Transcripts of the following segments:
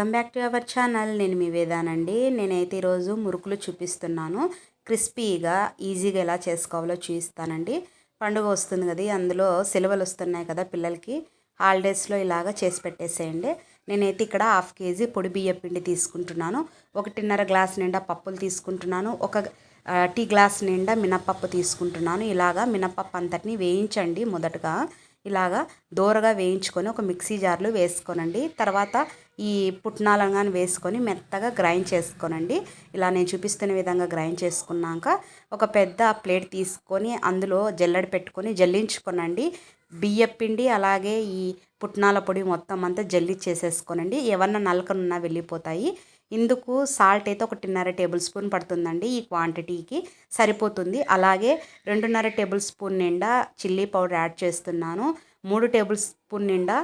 Welcome back to our channel. నేను మీ వేదానండి. నేనైతే ఈరోజు మురుకులు చూపిస్తున్నాను. క్రిస్పీగా ఈజీగా ఎలా చేసుకోవాలో చూపిస్తానండి. పండుగ వస్తుంది కదా అందులో సెలవులు వస్తున్నాయి కదా పిల్లలకి. హాలిడేస్లో ఇలాగా చేసి పెట్టేసేయండి. నేనైతే ఇక్కడ హాఫ్ కేజీ పొడి బియ్య పిండి తీసుకుంటున్నాను. ఒకటిన్నర గ్లాస్ నిండా పప్పులు తీసుకుంటున్నాను. ఒక టీ గ్లాస్ నిండా మినప్పప్పు తీసుకుంటున్నాను. ఇలాగా మినప్పప్పు అంతటిని వేయించండి మొదటగా. ఇలాగా దోరగా వేయించుకొని ఒక మిక్సీ జార్లో వేసుకోనండి. తర్వాత ఈ పుట్నాలను కానీ వేసుకొని మెత్తగా గ్రైండ్ చేసుకోనండి. ఇలా నేను చూపిస్తున్న విధంగా గ్రైండ్ చేసుకున్నాక ఒక పెద్ద ప్లేట్ తీసుకొని అందులో జల్లెడ పెట్టుకొని జల్లించుకోనండి. బియ్యపిండి అలాగే ఈ పుట్నాల పొడి మొత్తం అంతా జల్లిచ్చేసేసుకోనండి. ఏమన్నా నలకనున్నా వెళ్ళిపోతాయి. ఇందుకు సాల్ట్ అయితే ఒకటిన్నర టేబుల్ స్పూన్ పడుతుందండి ఈ క్వాంటిటీకి సరిపోతుంది. అలాగే రెండున్నర టేబుల్ స్పూన్ నిండా చిల్లీ పౌడర్ యాడ్ చేస్తున్నాను. మూడు టేబుల్ స్పూన్ నిండా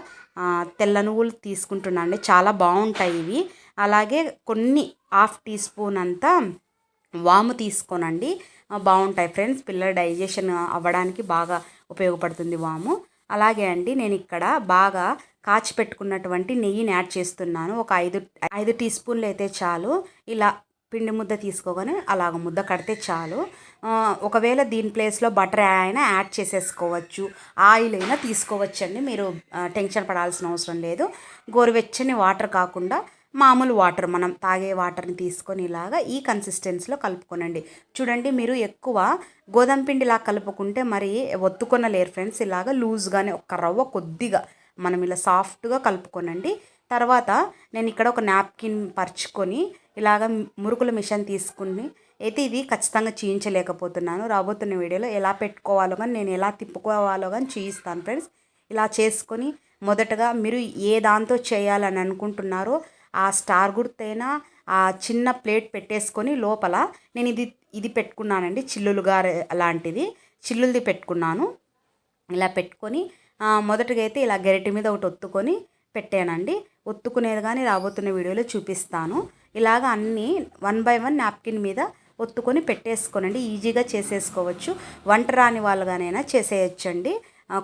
తెల్ల నువ్వులు తీసుకుంటున్నాను అండి చాలా బాగుంటాయి ఇవి. అలాగే కొన్ని హాఫ్ టీ స్పూన్ అంతా వాము తీసుకోనండి. బాగుంటాయి ఫ్రెండ్స్. పిల్లల డైజెషన్ అవ్వడానికి బాగా ఉపయోగపడుతుంది వాము. అలాగే అండి నేను ఇక్కడ బాగా కాచి పెట్టుకున్నటువంటి నెయ్యిని యాడ్ చేస్తున్నాను. ఒక ఐదు ఐదు టీ స్పూన్లు అయితే చాలు. ఇలా పిండి ముద్ద తీసుకోగానే అలాగ ముద్ద కడితే చాలు. ఒకవేళ దీని ప్లేస్లో బటర్ అయినా యాడ్ చేసేసుకోవచ్చు. ఆయిల్ అయినా తీసుకోవచ్చండి. మీరు టెన్షన్ పడాల్సిన అవసరం లేదు. గోరువెచ్చని వాటర్ కాకుండా మామూలు వాటర్ మనం తాగే వాటర్ని తీసుకొని ఇలాగా ఈ కన్సిస్టెన్సీలో కలుపుకోనండి. చూడండి మీరు ఎక్కువ గోధుమ పిండిలా కలుపుకుంటే మరి ఒత్తుకొనలేరు ఫ్రెండ్స్. ఇలాగా లూజ్గానే ఒక రవ్వ కొద్దిగా మనం ఇలా సాఫ్ట్గా కలుపుకోనండి. తర్వాత నేను ఇక్కడ ఒక నాప్కిన్ పరుచుకొని ఇలాగ మురుకుల మిషన్ తీసుకుని అయితే ఇది ఖచ్చితంగా చూయించలేకపోతున్నాను. రాబోతున్న వీడియోలో ఎలా పెట్టుకోవాలో కానీ నేను ఎలా తిప్పుకోవాలో కానీ చూపిస్తాను ఫ్రెండ్స్. ఇలా చేసుకొని మొదటగా మీరు ఏ దాంతో చేయాలని అనుకుంటున్నారో ఆ స్టార్ గుర్తైనా ఆ చిన్న ప్లేట్ పెట్టేసుకొని లోపల నేను ఇది ఇది పెట్టుకున్నానండి. చిల్లులుగా లాంటిది. చిల్లులది పెట్టుకున్నాను. ఇలా పెట్టుకొని మొదటగా అయితే ఇలా గరిటె మీద ఒకటి ఒత్తుకొని పెట్టానండి. ఒత్తుకునేది కానీ రాబోతున్న వీడియోలో చూపిస్తాను. ఇలాగ అన్నీ వన్ బై వన్ నాప్కిన్ మీద ఒత్తుకొని పెట్టేసుకోనండి. ఈజీగా చేసేసుకోవచ్చు. వంట రాని వాళ్ళుగానైనా చేసేయచ్చండి.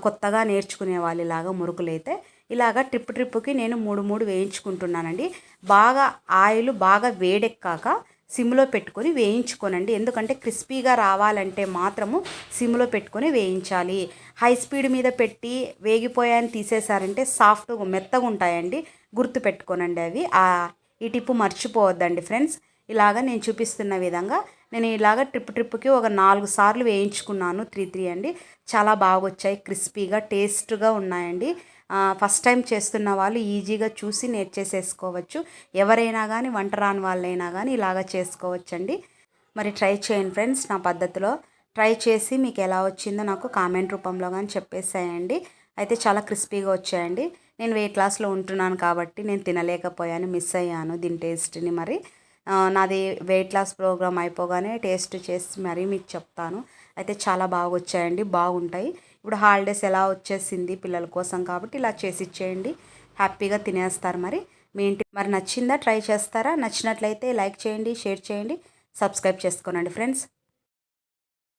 కొత్తగా నేర్చుకునే వాళ్ళు ఇలాగా మురుకులైతే. ఇలాగ ట్రిప్ ట్రిప్కి నేను మూడు మూడు వేయించుకుంటున్నానండి. బాగా ఆయిల్ బాగా వేడెక్కాక సిమ్లో పెట్టుకొని వేయించుకోనండి. ఎందుకంటే క్రిస్పీగా రావాలంటే మాత్రము సిమ్లో పెట్టుకొని వేయించాలి. హై స్పీడ్ మీద పెట్టి వేగిపోయాయని తీసేశారంటే సాఫ్ట్గా మెత్తగా ఉంటాయండి. గుర్తు పెట్టుకోనండి అవి. ఆ ఈ టిప్పు మర్చిపోవద్దండి ఫ్రెండ్స్. ఇలాగ నేను చూపిస్తున్న విధంగా నేను ఇలాగ ట్రిప్ ట్రిప్కి ఒక నాలుగు సార్లు వేయించుకున్నాను. త్రీ త్రీ అండి. చాలా బాగా వచ్చాయి క్రిస్పీగా టేస్ట్గా ఉన్నాయండి. ఫస్ట్ టైం చేస్తున్న వాళ్ళు ఈజీగా చూసి నేర్చేసేసుకోవచ్చు. ఎవరైనా కానీ వంట రాని వాళ్ళైనా కానీ ఇలాగ చేసుకోవచ్చండి. మరి ట్రై చేయండి ఫ్రెండ్స్ నా పద్ధతిలో. ట్రై చేసి మీకు ఎలా వచ్చిందో నాకు కామెంట్ రూపంలో కానీ చెప్పేసేయండి. అయితే చాలా క్రిస్పీగా వచ్చాయండి. నేను వెయిట్ లాస్లో ఉంటున్నాను కాబట్టి నేను తినలేకపోయాను మిస్ అయ్యాను దీని టేస్ట్ని మరి. నాది వెయిట్ లాస్ ప్రోగ్రామ్ అయిపోగానే టేస్ట్ చేసి మరీ మీకు చెప్తాను. అయితే చాలా బాగా వచ్చాయండి బాగుంటాయి. ఇప్పుడు హాలిడేస్ ఎలా వచ్చేసింది పిల్లల కోసం కాబట్టి ఇలా చేసి ఇచ్చేయండి. హ్యాపీగా తినేస్తారు మరి. మీ ఇంటి మరి నచ్చిందా ట్రై చేస్తారా? నచ్చినట్లయితే లైక్ చేయండి షేర్ చేయండి సబ్స్క్రైబ్ చేసుకోనండి ఫ్రెండ్స్.